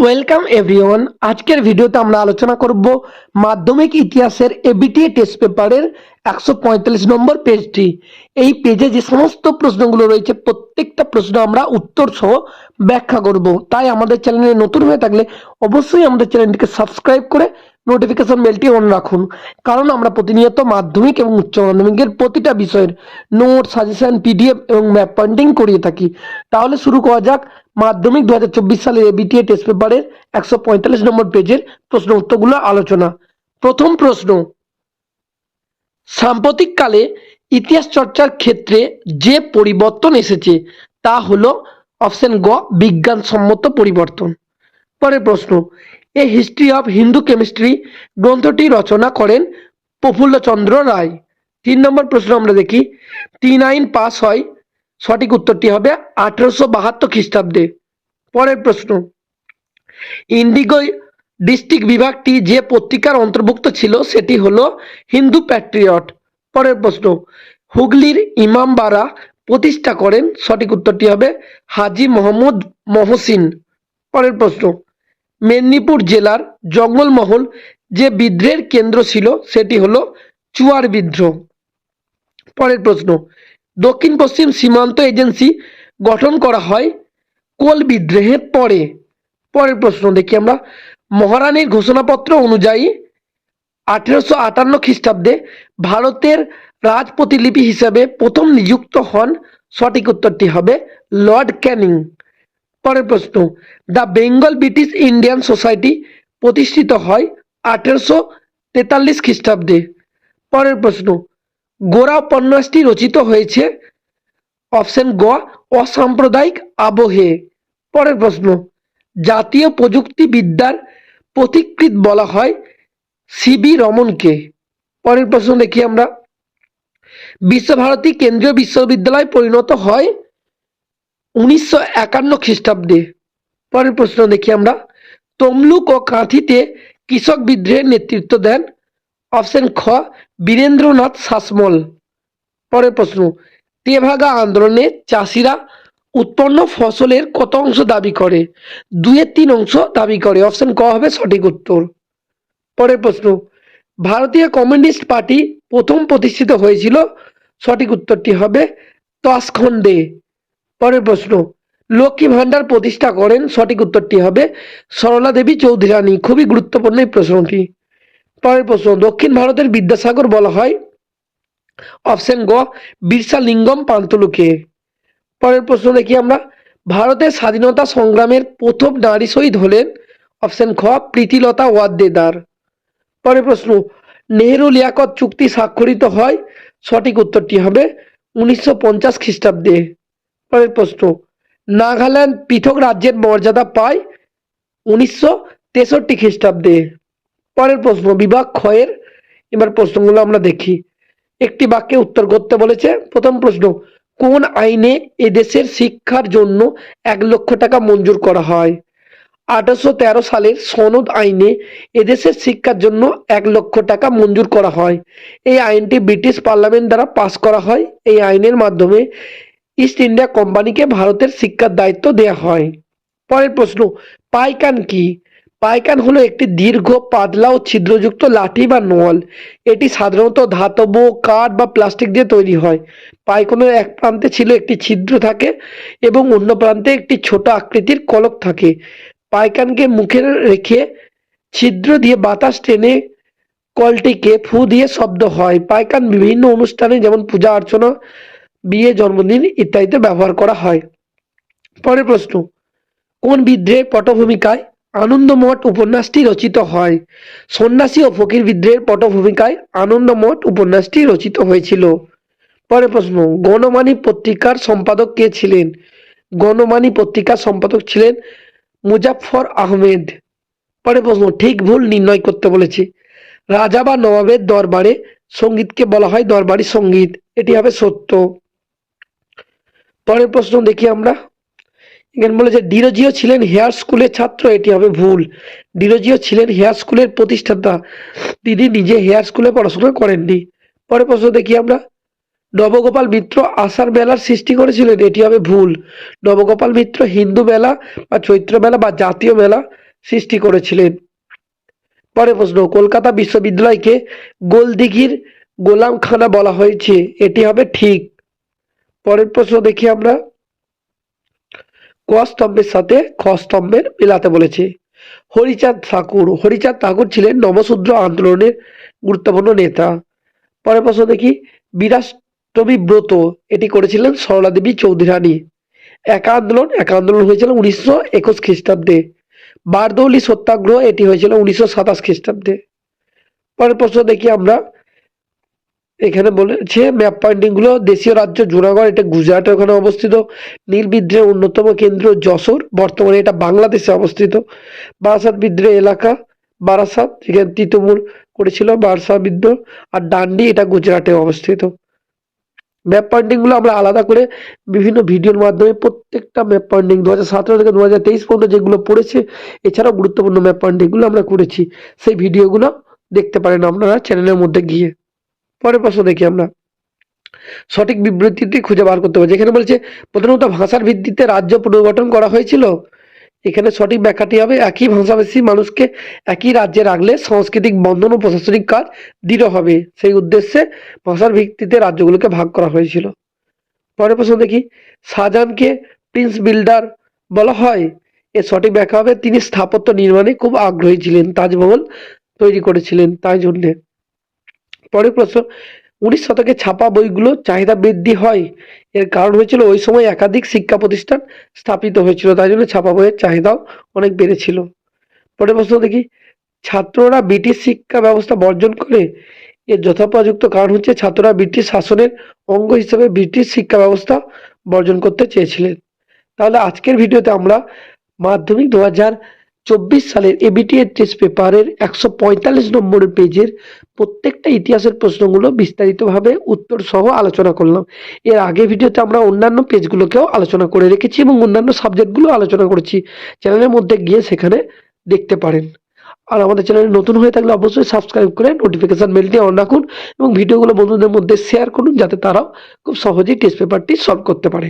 Welcome everyone আজকের ভিডিওতে আমরা আলোচনা করব মাধ্যমিক ইতিহাসের এবিটিএ টেস্ট পেপারের একশো পঁয়তাল্লিশ নম্বর পেজটি এই পেজে যে সমস্ত প্রশ্নগুলো রয়েছে, প্রত্যেকটা প্রশ্ন আমরা উত্তর সহ ব্যাখ্যা করব। তাই আমাদের চ্যানেলে নতুন হয়ে থাকলে অবশ্যই আমাদের চ্যানেলটিকে সাবস্ক্রাইব করে নোটিফিকেশন বেলটি অন রাখুন। কারণ আমরা প্রতিনিয়ত মাধ্যমিক এবং উচ্চ মাধ্যমিকের প্রতিটা বিষয়ের নোট সাজেশন পিডিএফ এবং ম্যাপ পয়েন্টিং করিয়ে থাকি। তাহলে শুরু করা যাক মাধ্যমিক দু হাজার চব্বিশ সালের এবিটিএ টেস্ট পেপারের একশো পঁয়তাল্লিশ নম্বর পেজের প্রশ্ন উত্তরগুলো আলোচনা। প্রথম প্রশ্ন সাম্প্রতিককালে ইতিহাস চর্চার ক্ষেত্রে যে পরিবর্তন এসেছে, তা হলো অপশন গ, বিজ্ঞানসম্মত পরিবর্তন। পরের প্রশ্ন, a history of Hindu chemistry গ্রন্থটি রচনা করেন প্রফুল্লচন্দ্র রায়। তিন নম্বর প্রশ্ন আমরা দেখি তিন আইন পাস হয়, সঠিক উত্তরটি হবে আঠেরোশো বাহাত্তর খ্রিস্টাব্দে। পরের প্রশ্ন ইন্ডিগো ডিস্ট্রিক্ট বিভাগটি যে পত্রিকার অন্তর্ভুক্ত ছিল সেটি হলো হিন্দু প্যাট্রিয়ট। পরের প্রশ্ন, হুগলির ইমামবাড়া প্রতিষ্ঠা করেন, সঠিক উত্তরটি হবে হাজি মোহাম্মদ মহসিন। পরের প্রশ্ন, মেদিনীপুর জেলার জঙ্গলমহল যে বিদ্রোহের কেন্দ্র ছিল সেটি হলো চুয়ার বিদ্রোহ। পরের প্রশ্ন, দক্ষিণ পশ্চিম সীমান্ত এজেন্সি গঠন করা হয় কোল বিদ্রোহের পরে। পরের প্রশ্ন দেখি আমরা মহারানীর ঘোষণাপত্র অনুযায়ী আঠেরোশো আটান্ন খ্রিস্টাব্দে ভারতের রাজ প্রতিলিপি হিসেবে প্রথম নিযুক্ত হন। সঠিক উত্তরটি হবে লর্ড ক্যানিং। পরের প্রশ্ন, the Bengal British Indian Society প্রতিষ্ঠিত হয় আঠেরোশো তেতাল্লিশ খ্রিস্টাব্দে। পরের প্রশ্ন, গোড়া উপন্যাসটি রচিত হয়েছে অপশন গ, অসাম্প্রদায়িক আবহে। পরের প্রশ্ন, জাতীয় প্রযুক্তিবিদ্যার পথিকৃৎ বলা হয় সিবি রমনকে। পরের প্রশ্ন দেখি আমরা। বিশ্বভারতী কেন্দ্রীয় বিশ্ববিদ্যালয় পরিণত হয় উনিশশো একান্ন খ্রিস্টাব্দে। পরের প্রশ্ন দেখি আমরা। তমলুক ও কাঁথিতে কৃষক বিদ্রোহের নেতৃত্ব দেন অপশন খ, বীরেন্দ্রনাথ শাসমল। পরের প্রশ্ন, তেভাগা আন্দোলনে চাষিরা উৎপন্ন ফসলের কত অংশ দাবি করে? দুইয়ের তিন অংশ দাবি করে। অপশন ক হবে সঠিক উত্তর। পরের প্রশ্ন, ভারতীয় কমিউনিস্ট পার্টি প্রথম প্রতিষ্ঠিত হয়েছিল? সঠিক উত্তরটি হবে তসখণ্ডে পরের প্রশ্ন, লক্ষ্মী ভাণ্ডার প্রতিষ্ঠা করেন? সঠিক উত্তরটি হবে সরলা দেবী চৌধুরানী। খুবই গুরুত্বপূর্ণ এই প্রশ্নটি। পরের প্রশ্ন, দক্ষিণ ভারতের বিদ্যাসাগর বলা হয়? অপশন গ বিরসা লিঙ্গম পান্তলুকে পরের প্রশ্ন দেখি আমরা। ভারতের স্বাধীনতা সংগ্রামের প্রথম নারী শহীদ হলেন অপশন খ, প্রীতিলতা ওয়াদ্দেদার। পরের প্রশ্ন, নেহেরু লিয়াকত চুক্তি স্বাক্ষরিত হয়, সঠিক উত্তরটি হবে উনিশশো পঞ্চাশ খ্রিস্টাব্দে। পরের প্রশ্ন, নাগাল্যান্ড পৃথক রাজ্যের মর্যাদা পায় উনিশশো তেষট্টি খ্রিস্টাব্দে। পরের প্রশ্ন, বিভাগ ক্ষয়ের এবার প্রশ্নগুলো আমরা দেখি। একটি বাক্যে উত্তর করতে বলেছে। প্রথম প্রশ্ন কোন আইনে এদেশের শিক্ষার জন্য এক লক্ষ টাকা মঞ্জুর করা হয়? আঠারোশো তেরো সালের সনদ আইনে এদেশের শিক্ষার জন্য এক লক্ষ টাকা মঞ্জুর করা হয়। এই আইনটি ব্রিটিশ পার্লামেন্ট দ্বারা পাস করা হয়। এই আইনের মাধ্যমে ইস্ট ইন্ডিয়া কোম্পানিকে ভারতের শিক্ষার দায়িত্ব দেওয়া হয়। পরের প্রশ্ন, পাইকান কি? পাইকান হলো একটি দীর্ঘ, পাতলা ও ছিদ্রযুক্ত লাঠি বা নোয়াল। এটি সাধারণত ধাতব, কাঠ বা প্লাস্টিক দিয়ে তৈরি হয়। পাইকনের এক প্রান্তে ছিল একটি ছিদ্র থাকে এবং অন্য প্রান্তে একটি ছোট আকৃতির কলক থাকে। পাইকানকে মুখে রেখে ছিদ্র দিয়ে বাতাস টেনে কলটিকে ফু দিয়ে শব্দ হয়। পাইকান বিভিন্ন অনুষ্ঠানে যেমন পূজা অর্চনা, বিয়ে, জন্মদিন ইত্যাদিতে ব্যবহার করা হয়। পরের প্রশ্ন, কোন বিদ্রোহের পটভূমিকায় আনন্দমঠ উপন্যাসটি রচিত হয়। সন্ন্যাসী ও ফকির বিদ্রোহের পটভূমিকায় আনন্দমঠ উপন্যাসটি রচিত হয়েছিল। পরে প্রশ্ন, গণমানী পত্রিকার সম্পাদক কে ছিলেন? গণমানী পত্রিকার সম্পাদক ছিলেন মুজাফফর আহমেদ। পরে প্রশ্ন, ঠিক ভুল নির্ণয় করতে বলেছে। রাজা বা নবাবের দরবারে সঙ্গীতকে বলা হয় দরবারি সংগীত। এটি হবে সত্য। পরের প্রশ্ন দেখি আমরা। এখানে বলেছে ডিরোজিও ছিলেন হেয়ার স্কুলের ছাত্র, এটি হবে ভুল। ডিরোজিও ছিলেন হেয়ার স্কুলের প্রতিষ্ঠাতা। তিনি নিজে হেয়ার স্কুলে পড়াশোনা করেননি। পরের প্রশ্ন দেখি আমরা। নবগোপাল মিত্র আষাঢ় মেলার সৃষ্টি করেছিলেন, এটি হবে ভুল। নবগোপাল মিত্র হিন্দু মেলা বা চৈত্র মেলা বা জাতীয় মেলা সৃষ্টি করেছিলেন। পরে প্রশ্ন, কলকাতা বিশ্ববিদ্যালয়কে গোলদিঘির গোলামখানা বলা হয়েছে, এটি হবে ঠিক। পরের প্রশ্ন দেখি আমরা। ক স্তম্ভের সাথে খ স্তম্ভের মিলাতে বলেছে। হরিচাঁদ ঠাকুর হরিচাঁদ ঠাকুর ছিলেন নবশূদ্র আন্দোলনের গুরুত্বপূর্ণ নেতা। পরের প্রশ্ন দেখি বিরাষ্টমী ব্রত, এটি করেছিলেন সরলা দেবী চৌধুরী রানী। একা আন্দোলন একা আন্দোলন হয়েছিল উনিশশো একুশ খ্রিস্টাব্দে। বারদৌলি সত্যাগ্রহ, এটি হয়েছিল উনিশশো সাতাশ খ্রিস্টাব্দে। পরের প্রশ্ন দেখি আমরা এখানে বলেছে ম্যাপ পয়েন্টিংগুলো দেশীয় রাজ্য জুনাগড়, এটা গুজরাটের ওখানে অবস্থিত। নীল অন্যতম কেন্দ্র যশোর, বর্তমানে এটা বাংলাদেশে অবস্থিত। বারাসাত বিদ্রোহ এলাকা, বারাসাত, যেখানে তিতুমুর করেছিল বারাসাত বিদ্রোহ, আর ডান্ডি এটা গুজরাটে অবস্থিত। ম্যাপ পয়েন্টিংগুলো আমরা আলাদা করে বিভিন্ন ভিডিওর মাধ্যমে প্রত্যেকটা ম্যাপ পয়েন্টিং দু হাজার সতেরো থেকে দু হাজার তেইশ পর্যন্ত যেগুলো পড়েছে, এছাড়াও গুরুত্বপূর্ণ ম্যাপ পয়েন্টিংগুলো আমরা করেছি। সেই ভিডিওগুলো দেখতে পারেন আপনারা চ্যানেলের মধ্যে গিয়ে। পরের প্রশ্ন দেখি আমরা। সঠিক বিবৃতিটি খুঁজে বার করতে হবে। যেখানে বলছে, প্রধানত ভাষার ভিত্তিতে রাজ্য পুনর্গঠন করা হয়েছিল। এখানে সঠিক ব্যাখ্যাটি হবে, একই ভাষাভাষী মানুষকে একই রাজ্যে রাখলে সাংস্কৃতিক বন্ধন ও প্রশাসনিক কাজ দৃঢ় হবে। সেই উদ্দেশ্যে ভাষার ভিত্তিতে রাজ্যগুলোকে ভাগ করা হয়েছিল। পরের প্রশ্ন দেখি, শাহজাহানকে প্রিন্স বিল্ডার বলা হয়? এর সঠিক ব্যাখ্যা হবে, তিনি স্থাপত্য নির্মাণে খুব আগ্রহী ছিলেন, তাজমহল তৈরি করেছিলেন তাই জন্যে। পরের প্রশ্ন, উনিশ শতকে ছাপা বইগুলো চাহিদা বৃদ্ধি হয়? এর কারণ হয়েছিল ওই সময় একাধিক শিক্ষা প্রতিষ্ঠান স্থাপিত হয়েছিল, তাই জন্য ছাপা বইয়ের চাহিদাও অনেক বেড়েছিল। পরের প্রশ্ন দেখি, ছাত্ররা ব্রিটিশ শিক্ষা ব্যবস্থা বর্জন করে? এর যথোপযুক্ত কারণ হচ্ছে ছাত্ররা ব্রিটিশ শাসনের অঙ্গ হিসেবে ব্রিটিশ শিক্ষা ব্যবস্থা বর্জন করতে চেয়েছিলেন। তাহলে আজকের ভিডিওতে আমরা মাধ্যমিক দু হাজার চব্বিশ সালের এবিটিএ টেস্ট পেপারের একশো পঁয়তাল্লিশ নম্বরের পেজের প্রত্যেকটা ইতিহাসের প্রশ্নগুলো বিস্তারিতভাবে উত্তর সহ আলোচনা করলাম। এর আগে ভিডিওতে আমরা অন্যান্য পেজগুলোকেও আলোচনা করে রেখেছি এবং অন্যান্য সাবজেক্টগুলো আলোচনা করেছি। চ্যানেলের মধ্যে গিয়ে সেখানে দেখতে পারেন। আর আমাদের চ্যানেলে নতুন হয়ে থাকলে অবশ্যই সাবস্ক্রাইব করে নোটিফিকেশন বেলটি অন রাখুন এবং ভিডিওগুলো বন্ধুদের মধ্যে শেয়ার করুন যাতে তারাও খুব সহজেই টেস্ট পেপারটি সলভ করতে পারে।